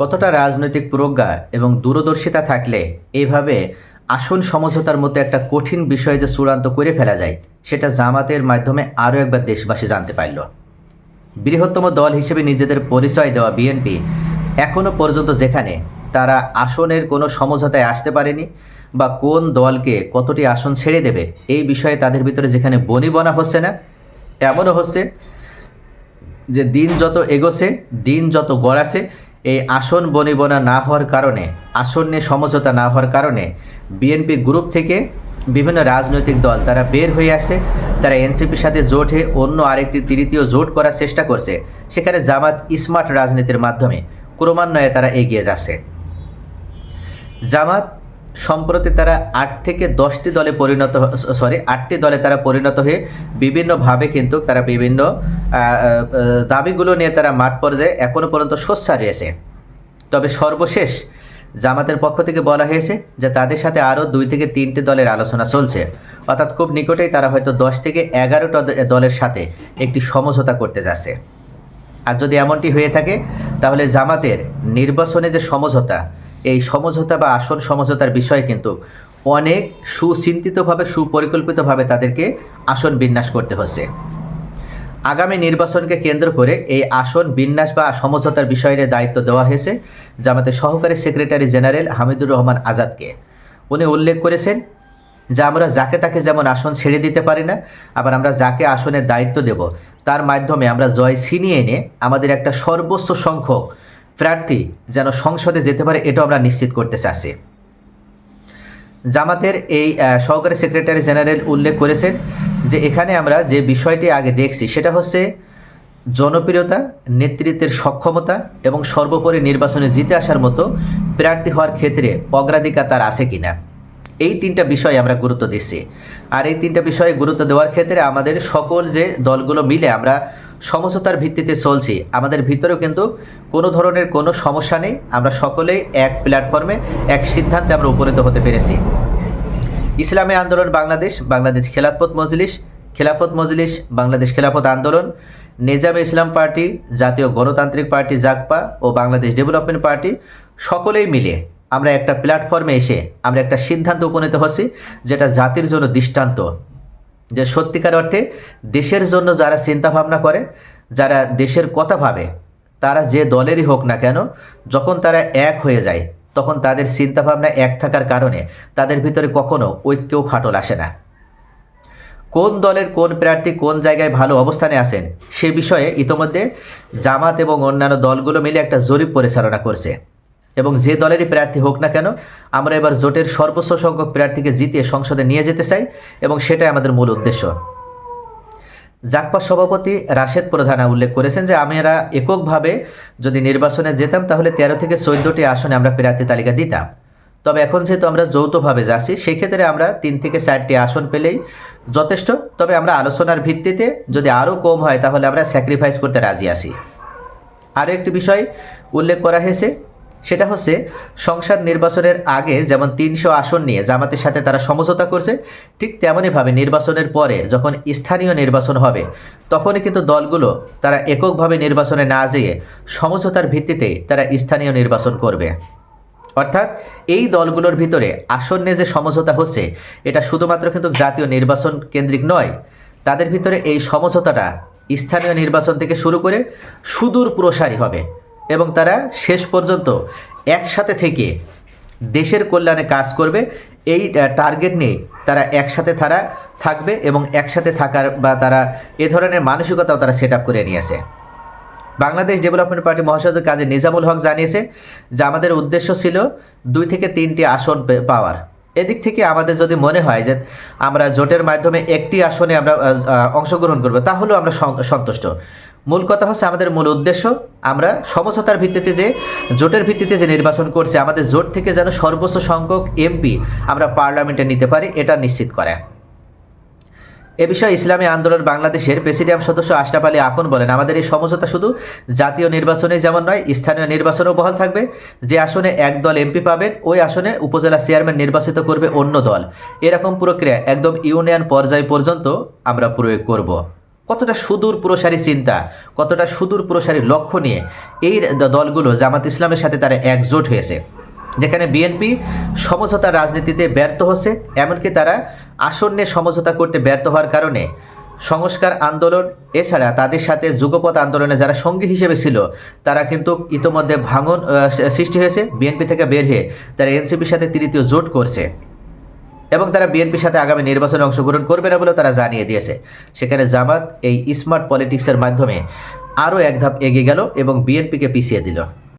কতটা রাজনৈতিক প্রজ্ঞা এবং দূরদর্শিতা থাকলে এভাবে আসন সমঝোতার মতো একটা কঠিন বিষয় যে চূড়ান্ত করে ফেলা যায়, সেটা জামাতের মাধ্যমে আরও একবার দেশবাসী জানতে পারল। বৃহত্তম দল হিসেবে নিজেদের পরিচয় দেওয়া বিএনপি এখনও পর্যন্ত যেখানে তারা আসনের কোনো সমঝোতায় আসতে পারেনি বা কোন দলকে কতটি আসন ছেড়ে দেবে, এই বিষয়ে তাদের ভিতরে যেখানে বনিবনা হচ্ছে না, এমনও হচ্ছে যে দিন যত এগোছে, দিন যত গড়াচ্ছে এই আসন বনিবনা না হওয়ার কারণে আসন নিয়ে সমঝোতা না হওয়ার কারণে বিএনপি গ্রুপ থেকে বিভিন্ন রাজনৈতিক দল তারা বের হয়ে আসে, তারা এনসিপির সাথে জোট হয়ে অন্য আরেকটি তৃতীয় জোট করার চেষ্টা করছে, সেখানে জামাত স্মার্ট রাজনীতির মাধ্যমে ক্রমান্বয়ে তারা এগিয়ে যাচ্ছে। জামাত সম্প্রতি তারা আট থেকে দশটি দলে পরিণত সরি আটটি দলে তারা পরিণত হয়ে বিভিন্নভাবে কিন্তু তারা বিভিন্ন দাবিগুলো নিয়ে তারা মাঠ পর্যায়ে এখনও পর্যন্ত সোচ্চার রয়েছে তবে সর্বশেষ জামাতের পক্ষ থেকে বলা হয়েছে যে তাদের সাথে আরও দুই থেকে তিনটি দলের আলোচনা চলছে। অর্থাৎ খুব নিকটেই তারা হয়তো দশ থেকে এগারোটা দলের সাথে একটি সমঝোতা করতে যাচ্ছে। আর যদি এমনটি হয়ে থাকে, তাহলে জামাতের নির্বাচনে যে সমঝোতা এই সমঝোতা বা আসন সমঝোতার বিষয়ে কিন্তু অনেক সুচিন্তিতভাবে, সুপরিকল্পিতভাবে তাদেরকে আসন বিন্যাস করতে হচ্ছে। আগামী নির্বাচনকে কেন্দ্র করে এই আসন বিন্যাস বা সমঝোতার বিষয়ে দায়িত্ব দেওয়া হয়েছে জামাতের সহকারী সেক্রেটারি জেনারেল হামিদুর রহমান আজাদকে। উনি উল্লেখ করেছেন যে আমরা যাকে তাকে যেমন আসন ছেড়ে দিতে পারি না, আবার আমরা যাকে আসনের দায়িত্ব দেব, তার মাধ্যমে আমরা জয় ছিনিয়ে এনে আমাদের একটা সর্বোচ্চ সংখ্যক প্রার্থী যেন সংসদে যেতে পারে, এটাও আমরা নিশ্চিত করতে চাচ্ছি। জামাতের এই সহকারী সেক্রেটারি জেনারেল উল্লেখ করেছেন যে এখানে আমরা যে বিষয়টি আগে দেখছি, সেটা হচ্ছে জনপ্রিয়তা, নেতৃত্বের সক্ষমতা এবং সর্বোপরি নির্বাচনে জিতে আসার মতো প্রার্থী হওয়ার ক্ষেত্রে অগ্রাধিকার তার আছে কিনা। এই তিনটা বিষয় আমরা গুরুত্ব দিচ্ছি। আর এই তিনটা বিষয়ে গুরুত্ব দেওয়ার ক্ষেত্রে আমাদের সকল যে দলগুলো মিলে আমরা সমঝোতার ভিত্তিতে চলছি, আমাদের ভিতরেও কিন্তু কোনো ধরনের কোনো সমস্যা নেই। আমরা সকলেই এক প্ল্যাটফর্মে, এক সিদ্ধান্তে আমরা উপনীত হতে পেরেছি। ইসলামী আন্দোলন বাংলাদেশ বাংলাদেশ খেলাফত মজলিস খেলাফত মজলিস, বাংলাদেশ খেলাফত আন্দোলন, নিজামে ইসলাম পার্টি, জাতীয় গণতান্ত্রিক পার্টি জাকপা ও বাংলাদেশ ডেভেলপমেন্ট পার্টি, সকলেই মিলে আমরা একটা প্ল্যাটফর্মে এসে আমরা একটা সিদ্ধান্ত উপনীত হচ্ছি যেটা জাতির জন্য দৃষ্টান্ত। যে সত্যিকার অর্থে দেশের জন্য যারা চিন্তা ভাবনা করে, যারা দেশের কথা ভাবে, তারা যে দলেরই হোক না কেন, যখন তারা এক হয়ে যায়, তখন তাদের চিন্তাভাবনা এক থাকার কারণে তাদের ভিতরে কখনো ঐক্যও ফাটল আসে না। কোন দলের কোন প্রার্থী কোন জায়গায় ভালো অবস্থানে আছেন, সে বিষয়ে ইতোমধ্যে জামাত এবং অন্যান্য দলগুলো মিলে একটা জরিপ পরিচালনা করছে। এবং যে দলেরই প্রার্থী হোক না কেন, আমরা এবার জোটের সর্বোচ্চ সংখ্যক প্রার্থীকে জিতিয়ে সংসদে নিয়ে যেতে চাই এবং সেটাই আমাদের মূল উদ্দেশ্য। জাকপা সভাপতি রাশেদ প্রধানা উল্লেখ করেছেন যে, আমরা এককভাবে যদি নির্বাচনে যেতাম, তাহলে তেরো থেকে চোদ্দোটি আসনে আমরা প্রার্থী তালিকা দিতাম। তবে এখন যেহেতু আমরা যৌথভাবে যাচ্ছি, সেক্ষেত্রে আমরা তিন থেকে চারটি আসন পেলেই যথেষ্ট। তবে আমরা আলোচনার ভিত্তিতে যদি আরও কম হয়, তাহলে আমরা স্যাক্রিফাইস করতে রাজি আছি। আরও একটি বিষয় উল্লেখ করা হয়েছে সেটা হচ্ছে সংসদ নির্বাচনের আগে যেমন তিনশো আসন নিয়ে জামাতের সাথে তারা সমঝোতা করছে, ঠিক তেমনইভাবে নির্বাচনের পরে যখন স্থানীয় নির্বাচন হবে, তখনই কিন্তু দলগুলো তারা এককভাবে নির্বাচনে না যেয়ে সমঝোতার ভিত্তিতে তারা স্থানীয় নির্বাচন করবে। অর্থাৎ এই দলগুলোর ভিতরে আসন নিয়ে যে সমঝোতা হচ্ছে, এটা শুধুমাত্র কিন্তু জাতীয় নির্বাচন কেন্দ্রিক নয়, তাদের ভিতরে এই সমঝোতাটা স্থানীয় নির্বাচন থেকে শুরু করে সুদূর প্রসারী হবে। এবং তারা শেষ পর্যন্ত একসাথে থেকে দেশের কল্যাণে কাজ করবে। এই টার্গেট নিয়ে তারা একসাথে তারা থাকবে এবং একসাথে থাকার বা তারা এ ধরনের মানসিকতাও তারা সেট আপ করে নিয়েছে বাংলাদেশ ডেভেলপমেন্ট পার্টি মহাসচিব কাজী নিজামুল হক জানিয়েছে যে আমাদের উদ্দেশ্য ছিল দুই থেকে তিনটি আসন পাওয়ার। এদিক থেকে আমাদের যদি মনে হয় যে আমরা জোটের মাধ্যমে একটি আসনে আমরা অংশগ্রহণ করব, তাহলেও আমরা সন্তুষ্ট। মূল কথা হচ্ছে আমাদের মূল উদ্দেশ্য। আমরা সমঝোতার ভিত্তিতে যে, জোটের ভিত্তিতে যে নির্বাচন করছে, আমাদের জোট থেকে যেন সর্বোচ্চ সংখ্যক এমপি আমরা পার্লামেন্টে নিতে পারি, এটা নিশ্চিত করে। এ বিষয়ে ইসলামী আন্দোলন বাংলাদেশের প্রেসিডিয়াম সদস্য আশরাফ আলী আকন বলেন, আমাদের এই সমঝোতা শুধু জাতীয় নির্বাচনে যেমন নয়, স্থানীয় নির্বাচনেও বহাল থাকবে। যে আসনে এক দল এমপি পাবেন, ওই আসনে উপজেলা চেয়ারম্যান নির্বাচিত করবে অন্য দল। এরকম প্রক্রিয়া একদম ইউনিয়ন পর্যায় পর্যন্ত আমরা প্রয়োগ করব। কতটা সুদূর প্রসারী চিন্তা, কতটা সুদূর প্রসারী লক্ষ্য নিয়ে এই দলগুলো জামাত ইসলামের সাথে তারা একজোট হয়েছে। যেখানে বিএনপি সমঝোতা রাজনীতিতে ব্যর্থ হচ্ছে, এমনকি তারা আসন্নে সমঝোতা করতে ব্যর্থ হওয়ার কারণে সংস্কার আন্দোলন, এছাড়া তাদের সাথে যুগপথ আন্দোলনে যারা সঙ্গী হিসেবে ছিল, তারা কিন্তু ইতোমধ্যে ভাঙন সৃষ্টি হয়েছে। বিএনপি থেকে বের হয়ে তারা এনসিপির সাথে তৃতীয় জোট করছে। এবং তারা বিএনপির সাথে আগামী নির্বাচনে অংশগ্রহণ করবে না বলেও তারা জানিয়ে দিয়েছে। সেখানে জামাত এই স্মার্ট পলিটিক্সের মাধ্যমে আরও এক ধাপ এগিয়ে গেল এবং বিএনপিকে পিছিয়ে দিল।